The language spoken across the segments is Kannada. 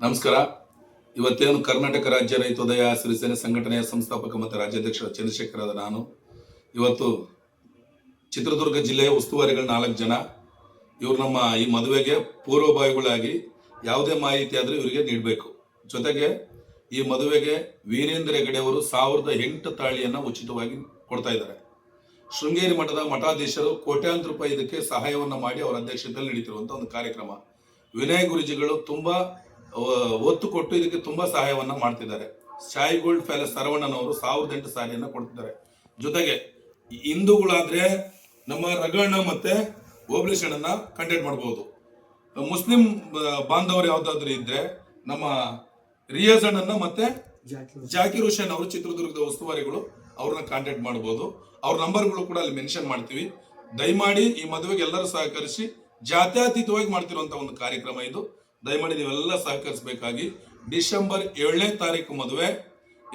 ನಮಸ್ಕಾರ. ಇವತ್ತೇನು ಕರ್ನಾಟಕ ರಾಜ್ಯ ರೈತೋದಯ ಸಿರಿಸೇನೆ ಸಂಘಟನೆಯ ಸಂಸ್ಥಾಪಕ ಮತ್ತು ರಾಜ್ಯಾಧ್ಯಕ್ಷ ಚಂದ್ರಶೇಖರದ ನಾನು. ಇವತ್ತು ಚಿತ್ರದುರ್ಗ ಜಿಲ್ಲೆಯ ಉಸ್ತುವಾರಿಗಳು ನಾಲ್ಕು ಜನ. ಇವರು ನಮ್ಮ ಈ ಮದುವೆಗೆ ಪೂರ್ವಭಾವಿಗಳಾಗಿ ಯಾವುದೇ ಮಾಹಿತಿ ಆದರೂ ಇವರಿಗೆ ನೀಡಬೇಕು. ಜೊತೆಗೆ ಈ ಮದುವೆಗೆ ವೀರೇಂದ್ರ ಹೆಗಡೆ ಅವರು ಸಾವಿರದ ಎಂಟು ತಾಳಿಯನ್ನು ಉಚಿತವಾಗಿ ಕೊಡ್ತಾ ಇದ್ದಾರೆ. ಶೃಂಗೇರಿ ಮಠದ ಮಠಾಧೀಶರು ಕೋಟ್ಯಾಂತರ ರೂಪಾಯಿ ಇದಕ್ಕೆ ಸಹಾಯವನ್ನು ಮಾಡಿ ಅವರ ಅಧ್ಯಕ್ಷತೆಯಲ್ಲಿ ನಡೀತಿರುವಂಥ ಒಂದು ಕಾರ್ಯಕ್ರಮ. ವಿನಯ ಗುರುಜಿಗಳು ತುಂಬಾ ಒತ್ತು ಕೊಟ್ಟು ಇದಕ್ಕೆ ತುಂಬಾ ಸಹಾಯವನ್ನ ಮಾಡ್ತಿದ್ದಾರೆ. ಶಾಯಿ ಗೋಲ್ಡ್ ಪ್ಯಾಲೇಸ್ ಸರವಣ್ಣನವರು ಸಾವಿರದ ಎಂಟು ಸಾರಿಯನ್ನ ಕೊಡ್ತಿದ್ದಾರೆ. ಜೊತೆಗೆ ಹಿಂದೂಗಳಾದ್ರೆ ನಮ್ಮ ರಗಣ್ಣ ಮತ್ತೆ ಓಬ್ಲೇಶಣ್ಣನ ಕಂಟೆಕ್ಟ್ ಮಾಡಬಹುದು ಮುಸ್ಲಿಂ ಬಾಂಧವರು ಯಾವ್ದಾದ್ರು ಇದ್ರೆ ನಮ್ಮ ರಿಯಾಜ್ ಅಣ್ಣನ ಮತ್ತೆ ಜಾಕಿರ್ ಹುಸೇನ್. ಅವರು ಚಿತ್ರದುರ್ಗದ ಉಸ್ತುವಾರಿಗಳು ಅವ್ರನ್ನ ಕಾಂಟ್ಯಾಕ್ಟ್ ಮಾಡಬಹುದು ಅವ್ರ ನಂಬರ್ಗಳು ಕೂಡ ಅಲ್ಲಿ ಮೆನ್ಷನ್ ಮಾಡ್ತೀವಿ. ದಯಮಾಡಿ ಈ ಮದುವೆಗೆ ಎಲ್ಲರೂ ಸಹಕರಿಸಿ ಜಾತ್ಯತೀತವಾಗಿ ಮಾಡ್ತಿರುವಂತ ಒಂದು ಕಾರ್ಯಕ್ರಮ ಇದು. ದಯಮಾಡಿ ನೀವೆಲ್ಲ ಸಹಕರಿಸಬೇಕಾಗಿ ಡಿಸೆಂಬರ್ ಏಳನೇ ತಾರೀಕು ಮದುವೆ.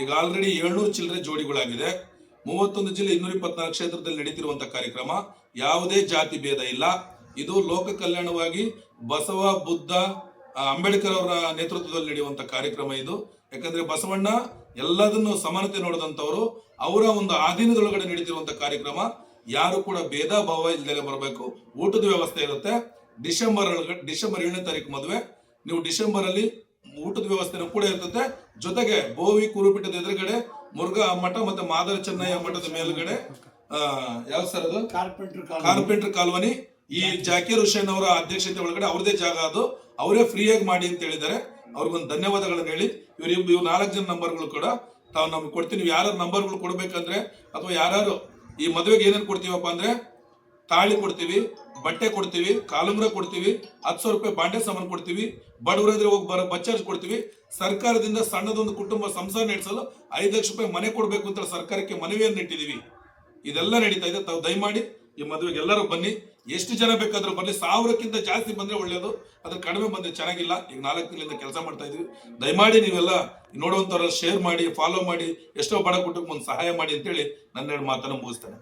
ಈಗ ಆಲ್ರೆಡಿ ಏಳ್ನೂರು ಚಿಲ್ಲರೆ ಜೋಡಿಗಳಾಗಿದೆ. ಮೂವತ್ತೊಂದು ಜಿಲ್ಲೆ ಇನ್ನೂರ ಇಪ್ಪತ್ನಾಲ್ಕು ಕ್ಷೇತ್ರದಲ್ಲಿ ನಡೀತಿರುವಂತಹ ಕಾರ್ಯಕ್ರಮ. ಯಾವುದೇ ಜಾತಿ ಭೇದ ಇಲ್ಲ. ಇದು ಲೋಕ ಕಲ್ಯಾಣವಾಗಿ ಬಸವ, ಬುದ್ಧ ಅಂಬೇಡ್ಕರ್ ಅವರ ನೇತೃತ್ವದಲ್ಲಿ ನಡೆಯುವಂತ ಕಾರ್ಯಕ್ರಮ ಇದು. ಯಾಕಂದ್ರೆ ಬಸವಣ್ಣ ಎಲ್ಲದನ್ನು ಸಮಾನತೆ ನೋಡಿದಂತವರು, ಅವರ ಒಂದು ಆಧೀನದೊಳಗಡೆ ನಡೀತಿರುವಂತ ಕಾರ್ಯಕ್ರಮ. ಯಾರು ಕೂಡ ಭೇದ ಭಾವ ಇಲ್ಲದೆ ಬರಬೇಕು. ಊಟದ ವ್ಯವಸ್ಥೆ ಇರುತ್ತೆ. ಡಿಸೆಂಬರ್ ಡಿಸೆಂಬರ್ ಏಳನೇ ತಾರೀಕು ಮದುವೆ. ನೀವು ಡಿಸೆಂಬರ್ ಅಲ್ಲಿ ಊಟದ ವ್ಯವಸ್ಥೆನೂ ಕೂಡ ಇರ್ತದೆ. ಜೊತೆಗೆ ಬೋವಿ ಕುರುಪೀಠದ ಎದುರುಗಡೆ ಮುರುಘಾ ಮಠ ಮತ್ತೆ ಮಾದರ ಚೆನ್ನಯ್ಯ ಮಠದ ಮೇಲ್ಗಡೆ ಯಾವ ಸರ್ ಅದು? ಕಾರ್ಪೆಂಟರ್ ಕಾಲ ಕಾರ್ಪೆಂಟರ್ ಕಾಲೋನಿ. ಈ ಜಾಕೀರ್ ಹುಸೇನ್ ಅವರ ಅಧ್ಯಕ್ಷತೆ ಒಳಗಡೆ ಅವ್ರದೇ ಜಾಗ ಅದು. ಅವರೇ ಫ್ರೀಯಾಗಿ ಮಾಡಿ ಅಂತ ಹೇಳಿದ್ದಾರೆ. ಅವ್ರಿಗೊಂದು ಧನ್ಯವಾದಗಳನ್ನು ಹೇಳಿ. ಇವ್ರು ಇವ್ ನಾಲ್ಕು ಜನ ನಂಬರ್ಗಳು ಕೂಡ ತಾವು ನಮ್ಗೆ ಕೊಡ್ತೀನಿ ನೀವು ಯಾರು ನಂಬರ್ಗಳು ಕೊಡ್ಬೇಕಂದ್ರೆ ಅಥವಾ ಯಾರು ಈ ಮದುವೆಗೆ ಏನೇನು ಕೊಡ್ತೀವಪ್ಪ ಅಂದ್ರೆ ತಾಳಿ ಕೊಡ್ತೀವಿ. ಬಟ್ಟೆ ಕೊಡ್ತೀವಿ ಕಾಲುಂಗ್ರ ಕೊಡ್ತೀವಿ, ಹತ್ತು ಸಾವಿರ ರೂಪಾಯಿ ಬಾಂಡೆ ಸಾಮಾನು ಕೊಡ್ತೀವಿ ಬಡವರಾದ್ರೆ ಹೋಗಿ ಬರೋ ಬಚ್ಚಾರ್ಜ್ ಕೊಡ್ತೀವಿ. ಸರ್ಕಾರದಿಂದ ಸಣ್ಣದೊಂದು ಕುಟುಂಬ ಸಂಸಾರ ನಡೆಸಲು ಐದು ಲಕ್ಷ ರೂಪಾಯಿ ಮನೆ ಕೊಡಬೇಕು ಅಂತ ಸರ್ಕಾರಕ್ಕೆ ಮನವಿಯನ್ನು ಇಟ್ಟಿದ್ದೀವಿ. ಇದೆಲ್ಲ ನಡೀತಾ ಇದೆ, ತಾವು ದಯಮಾಡಿ ಈ ಮದುವೆಗೆ ಎಲ್ಲರೂ ಬನ್ನಿ. ಎಷ್ಟು ಜನ ಬೇಕಾದ್ರೂ ಬನ್ನಿ. ಸಾವಿರಕ್ಕಿಂತ ಜಾಸ್ತಿ ಬಂದ್ರೆ ಒಳ್ಳೆಯದು ಅದ್ರ ಕಡಿಮೆ ಬಂದ್ರೆ ಚೆನ್ನಾಗಿಲ್ಲ. ಈಗ ನಾಲ್ಕು ತಿಂಗಳಿಂದ ಕೆಲಸ ಮಾಡ್ತಾ ಇದೀವಿ ದಯಮಾಡಿ ನೀವೆಲ್ಲ ನೋಡುವಂತವ್ರ ಶೇರ್ ಮಾಡಿ ಫಾಲೋ ಮಾಡಿ, ಎಷ್ಟೋ ಬಡ ಕುಟುಂಬ ಒಂದು ಸಹಾಯ ಮಾಡಿ ಅಂತೇಳಿ ನನ್ನೆರಡು ಮಾತನ್ನು ಮುಗಿಸ್ತೇನೆ.